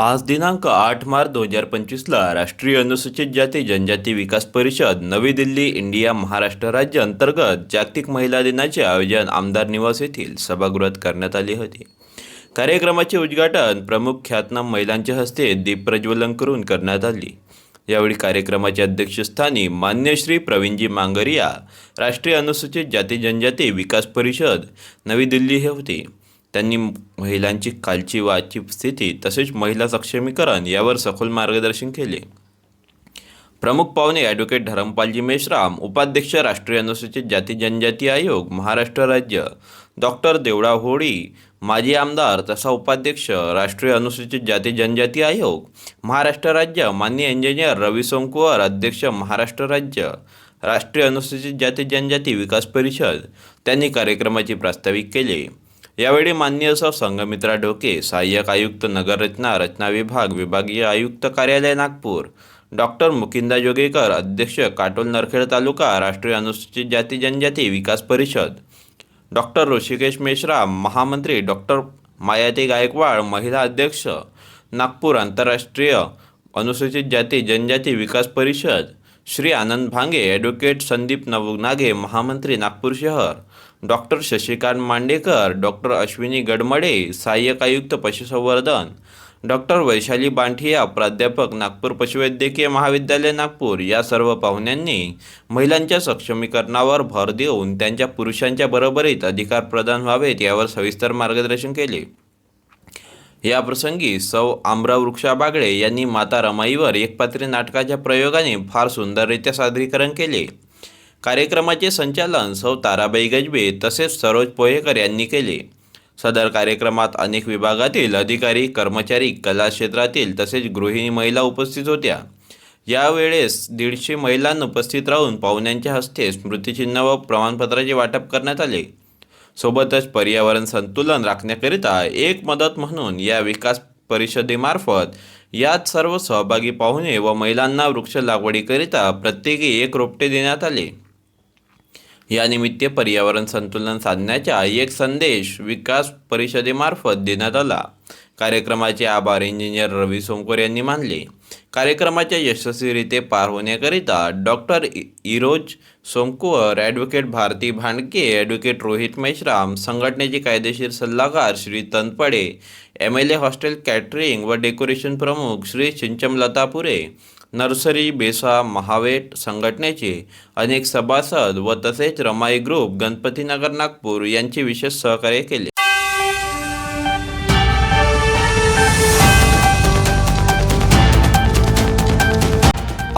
आज दिनांक आठ मार्च दोन हजार पंचवीसला राष्ट्रीय अनुसूचित जाती जनजाती विकास परिषद नवी दिल्ली इंडिया महाराष्ट्र राज्य अंतर्गत जागतिक महिला दिनाचे आयोजन आमदार निवास येथील सभागृहात करण्यात आले होते. कार्यक्रमाचे उद्घाटन प्रमुख ख्यातनाम महिलांच्या हस्ते दीप प्रज्वलन करून करण्यात आले. यावेळी कार्यक्रमाच्या अध्यक्षस्थानी मान्य श्री प्रवीणजी मांगरिया राष्ट्रीय अनुसूचित जाती जनजाती विकास परिषद नवी दिल्ली हे होते. त्यांनी महिलांची कालची व आजची स्थिती तसेच महिला सक्षमीकरण यावर सखोल मार्गदर्शन केले. प्रमुख पाहुणे ॲडव्होकेट धरमपालजी मेश्राम उपाध्यक्ष राष्ट्रीय अनुसूचित जाती जनजाती आयोग महाराष्ट्र राज्य डॉक्टर देवडा होळी माजी आमदार तसा उपाध्यक्ष राष्ट्रीय अनुसूचित जाती जनजाती आयोग महाराष्ट्र राज्य मान्य इंजिनियर रवी सोमकुवर अध्यक्ष महाराष्ट्र राज्य राष्ट्रीय अनुसूचित जाती जनजाती विकास परिषद त्यांनी कार्यक्रमाची प्रास्ताविक केले. यावेळी मान्य सौ संघमित्रा डोके सहाय्यक आयुक्त नगररचना रचना विभाग विभागीय आयुक्त कार्यालय नागपूर. डॉक्टर मुकिंदा जोगेकर अध्यक्ष काटोल नरखेड तालुका राष्ट्रीय अनुसूचित जाती जनजाती विकास परिषद. डॉक्टर ऋषिकेश मेश्रा महामंत्री डॉक्टर मायाती गायकवाड महिला अध्यक्ष नागपूर आंतरराष्ट्रीय अनुसूचित जाती जनजाती विकास परिषद. श्री आनंद भांगे ॲडव्होकेट संदीप नवनागे महामंत्री नागपूर शहर. डॉक्टर शशिकांत मांडेकर डॉक्टर अश्विनी गडमडे सहाय्यक आयुक्त पशुसंवर्धन. डॉक्टर वैशाली बांठिया प्राध्यापक नागपूर पशुवैद्यकीय महाविद्यालय नागपूर. या सर्व पाहुण्यांनी महिलांच्या सक्षमीकरणावर भर देऊन त्यांच्या पुरुषांच्या बरोबरीत अधिकार प्रदान व्हावेत यावर सविस्तर मार्गदर्शन केले. या प्रसंगी सौ आम्रवृक्षा बागळे यांनी माता रमाईवर एकपात्री नाटकाच्या प्रयोगाने फार सुंदररित्या सादरीकरण केले. कार्यक्रमाचे संचालन सौ ताराबाई गजबे तसेच सरोज पोहेकर यांनी केले. सदर कार्यक्रमात अनेक विभागातील अधिकारी कर्मचारी कला क्षेत्रातील तसेच गृहिणी महिला उपस्थित होत्या. यावेळेस दीडशे महिलांना उपस्थित राहून पाहुण्यांच्या हस्ते स्मृतिचिन्ह व प्रमाणपत्राचे वाटप करण्यात आले. सोबतच पर्यावरण संतुलन राखण्याकरिता एक मदत म्हणून या विकास परिषदेमार्फत यात सर्व सहभागी पाहुणे व महिलांना वृक्ष लागवडीकरिता प्रत्येकी एक रोपटे देण्यात आले. यानिमित्त पर्यावरण संतुलन साधण्याचा एक संदेश विकास परिषदेमार्फत देण्यात आला. कार्यक्रमाचे आभार इंजिनियर रवी सोमकर यांनी मानले. कार्यक्रमाच्या यशस्वीरित्या पार होण्याकरिता doctor Eros Somkuwar advocate Bharati Bhandke advocate Rohit Meshram संघटनेचे कायदेशीर सल्लागार Shri Tanpade M L A hostel catering व डेकोरेशन प्रमुख श्री चिंचमलतापुरे नर्सरी बेसा महावेट संघटनेचे अनेक सभासद व तसेच रमाई ग्रुप गणपतीनगर नागपूर यांचे विशेष सहकार्य केले.